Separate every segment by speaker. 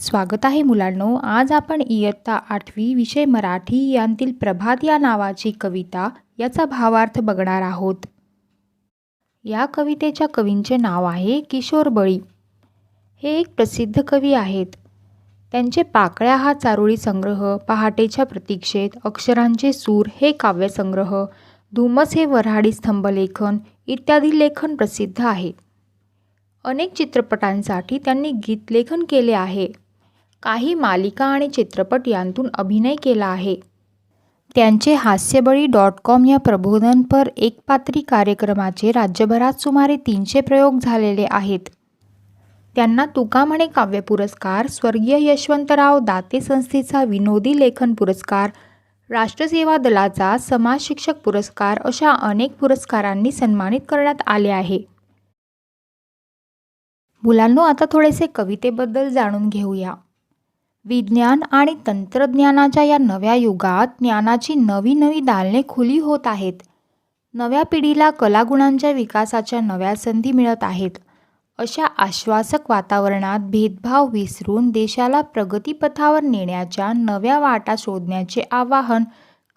Speaker 1: स्वागत आहे मुलांनो. आज आपण इयत्ता आठवी विषय मराठी यांतील प्रभात या नावाची कविता याचा भावार्थ बघणार आहोत. या कवितेच्या कवींचे नाव आहे किशोर बळी. हे एक प्रसिद्ध कवी आहेत. त्यांचे पाकळ्या हा चारोळी संग्रह पहाटेच्या प्रतीक्षेत अक्षरांचे सूर हे काव्यसंग्रह धुमस हे वऱ्हाडी स्तंभलेखन इत्यादी लेखन प्रसिद्ध आहे. अनेक चित्रपटांसाठी त्यांनी गीतलेखन केले आहे. काही मालिका आणि चित्रपट यांतून अभिनय केला आहे. त्यांचे हास्यबळी डॉट कॉम या प्रबोधनपर एकपात्री कार्यक्रमाचे राज्यभरात सुमारे तीनशे प्रयोग झालेले आहेत. त्यांना तुकामणे काव्य पुरस्कार स्वर्गीय यशवंतराव दाते संस्थेचा विनोदी लेखन पुरस्कार राष्ट्रसेवा दलाचा समाज शिक्षक पुरस्कार अशा अनेक पुरस्कारांनी सन्मानित करण्यात आले आहे. मुलांनो आता थोडेसे कवितेबद्दल जाणून घेऊया. विज्ञान आणि तंत्रज्ञानाच्या या नव्या युगात ज्ञानाची नवी नवी दालने खुली होत आहेत. नव्या पिढीला कलागुणांच्या विकासाच्या नव्या संधी मिळत आहेत. अशा आश्वासक वातावरणात भेदभाव विसरून देशाला प्रगतीपथावर नेण्याच्या नव्या वाटा शोधण्याचे आवाहन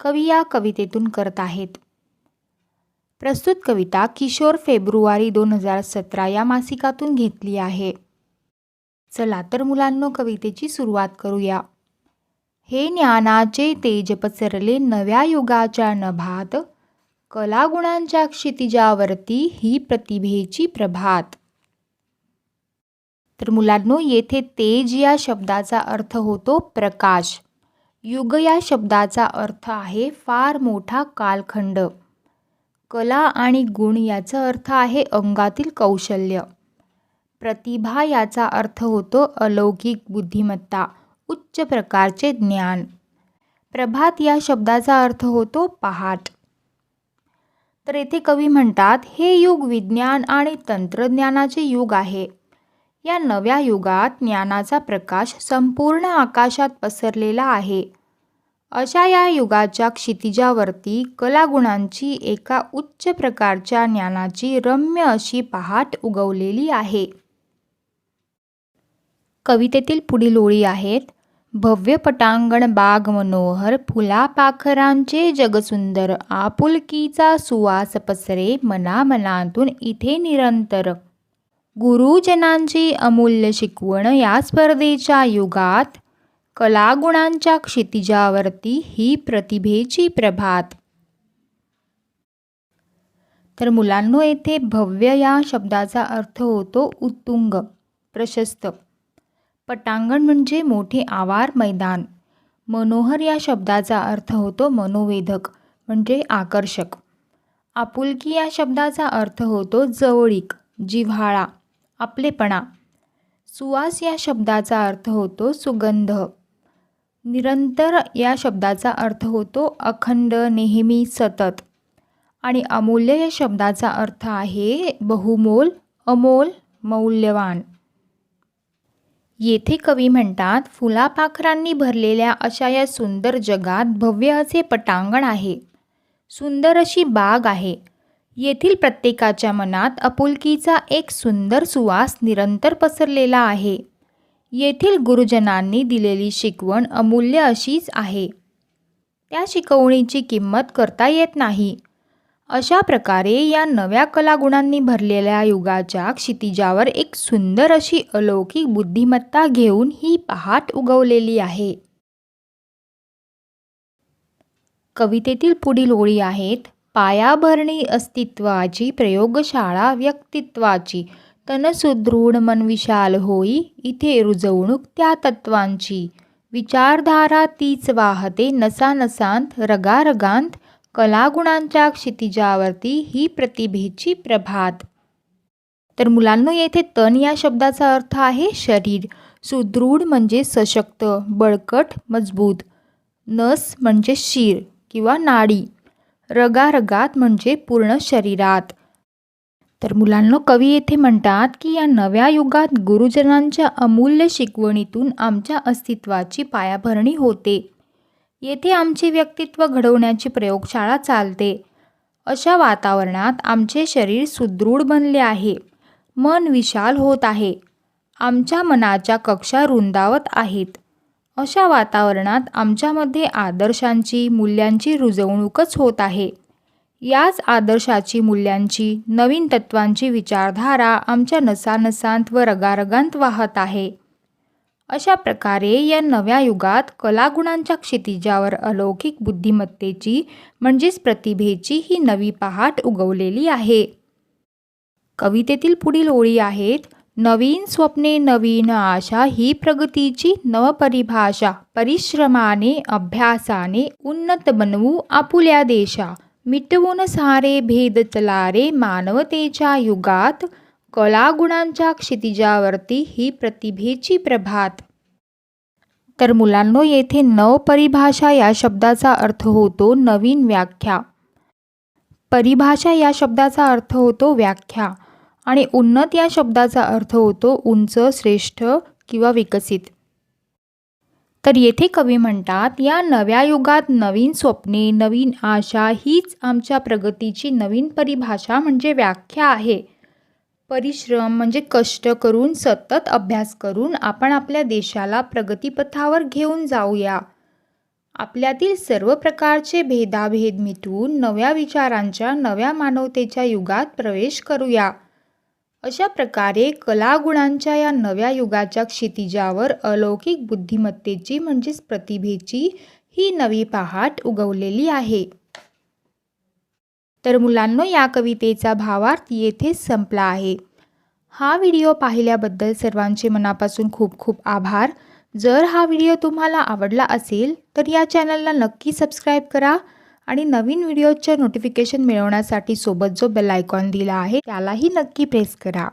Speaker 1: कवी या कवितेतून करत आहेत. प्रस्तुत कविता किशोर फेब्रुवारी दोन हजार सतरा या मासिकातून घेतली आहे. चला तर मुलांनो कवितेची सुरुवात करूया. हे ज्ञानाचे तेज पसरले नव्या युगाच्या नभात कलागुणांच्या क्षितिजावरती ही प्रतिभेची प्रभात. तर मुलांनो येथे तेज या शब्दाचा अर्थ होतो प्रकाश. युग या शब्दाचा अर्थ आहे फार मोठा कालखंड. कला आणि गुण याचा अर्थ आहे अंगातील कौशल्य. प्रतिभा याचा अर्थ होतो अलौकिक बुद्धिमत्ता उच्च प्रकारचे ज्ञान. प्रभात या शब्दाचा अर्थ होतो पहाट. तर येथे कवी म्हणतात हे युग विज्ञान आणि तंत्रज्ञानाचे युग आहे. या नव्या युगात ज्ञानाचा प्रकाश संपूर्ण आकाशात पसरलेला आहे. अशा या युगाच्या क्षितिजावरती कलागुणांची एका उच्च प्रकारच्या ज्ञानाची रम्य अशी पहाट उगवलेली आहे. कवितेतील पुढील ओळी आहेत भव्य पटांगण बाग मनोहर फुला पाखरांचे जगसुंदर आपुलकीचा सुवास पसरे मना मनातून इथे निरंतर. गुरुजनांची अमूल्य शिकवण या स्पर्धेच्या युगात कलागुणांच्या क्षितिजावरती ही प्रतिभेची प्रभात. तर मुलांनो येथे भव्य या शब्दाचा अर्थ होतो उत्तुंग प्रशस्त. पटांगण म्हणजे मोठे आवार मैदान. मनोहर या शब्दाचा अर्थ होतो मनोवेधक म्हणजे आकर्षक. आपुलकी या शब्दाचा अर्थ होतो जवळीक जिव्हाळा आपलेपणा. सुवास या शब्दाचा अर्थ होतो सुगंध. निरंतर या शब्दाचा अर्थ होतो अखंड नेहमी सतत. आणि अमूल्य या शब्दाचा अर्थ आहे बहुमोल अमोल मौल्यवान. येथे कवी म्हणतात फुलापाखरांनी भरलेल्या अशा या सुंदर जगात भव्य असे पटांगण आहे. सुंदर अशी बाग आहे. येथील प्रत्येकाच्या मनात आपुलकीचा एक सुंदर सुवास निरंतर पसरलेला आहे. येथील गुरुजनांनी दिलेली शिकवण अमूल्य अशीच आहे. त्या शिकवणीची किंमत करता येत नाही. अशा प्रकारे या नव्या कलागुणांनी भरलेल्या युगाच्या क्षितिजावर एक सुंदर अशी अलौकिक बुद्धिमत्ता घेऊन ही पहाट उगवलेली आहे. कवितेतील पुढील ओळी आहेत पायाभरणी अस्तित्वाची प्रयोगशाळा व्यक्तित्वाची तन सुदृढ मन विशाल होई इथे रुजवणूक त्या तत्वांची. विचारधारा तीच वाहते नसानसांत रगारगांत कलागुणांच्या क्षितिजावरती ही प्रतिभेची प्रभात. तर मुलांनो येथे तन या शब्दाचा अर्थ आहे शरीर. सुदृढ म्हणजे सशक्त बळकट मजबूत. नस म्हणजे शीर किंवा नाडी. रगारगात म्हणजे पूर्ण शरीरात. तर मुलांनो कवी येथे म्हणतात की या नव्या युगात गुरुजनांच्या अमूल्य शिकवणीतून आमच्या अस्तित्वाची पायाभरणी होते. येथे आमचे व्यक्तित्व घडवण्याची प्रयोगशाळा चालते. अशा वातावरणात आमचे शरीर सुदृढ बनले आहे. मन विशाल होत आहे. आमच्या मनाच्या कक्षा रुंदावत आहेत. अशा वातावरणात आमच्यामध्ये आदर्शांची मूल्यांची रुजवणूकच होत आहे. याच आदर्शाची मूल्यांची नवीन तत्वांची विचारधारा आमच्या नसानसांत व रगारगांत वाहत आहे. अशा प्रकारे या नव्या युगात कलागुणांच्या क्षितिजावर अलौकिक बुद्धिमत्तेची म्हणजेच प्रतिभेची ही नवी पहाट उगवलेली आहे. कवितेतील पुढील ओळी आहेत नवीन स्वप्ने नवीन आशा ही प्रगतीची नवपरिभाषा परिश्रमाने अभ्यासाने उन्नत बनवू आपुल्या देशा मिटवून सारे भेद चलारे मानवतेच्या युगात कलागुणांच्या क्षितिजावरती ही प्रतिभेची प्रभात. तर मुलांनो येथे नवपरिभाषा या शब्दाचा अर्थ होतो नवीन व्याख्या. परिभाषा या शब्दाचा अर्थ होतो व्याख्या आणि उन्नत या शब्दाचा अर्थ होतो उंच श्रेष्ठ किंवा विकसित. तर येथे कवी म्हणतात या नव्या युगात नवीन स्वप्ने नवीन आशा हीच आमच्या प्रगतीची नवीन परिभाषा म्हणजे व्याख्या आहे. परिश्रम म्हणजे कष्ट करून सतत अभ्यास करून आपण आपल्या देशाला प्रगतीपथावर घेऊन जाऊया. आपल्यातील सर्व प्रकारचे भेदाभेद मिटवून नव्या विचारांच्या नव्या मानवतेच्या युगात प्रवेश करूया. अशा प्रकारे कलागुणांच्या या नव्या युगाच्या क्षितिजावर अलौकिक बुद्धिमत्तेची म्हणजेच प्रतिभेची ही नवी पहाट उगवलेली आहे. तर मुलांनो या कवितेचा भावार्थ येथेच संपला आहे. हा व्हिडिओ पाहिल्याबद्दल सर्वांचे मनापासून खूप खूप आभार. जर हा व्हिडिओ तुम्हाला आवडला असेल तर या चॅनलला नक्की सबस्क्राईब करा आणि नवीन व्हिडिओच्या नोटिफिकेशन मिळवण्यासाठी सोबत जो बेल आयकॉन दिला आहे त्यालाही नक्की प्रेस करा.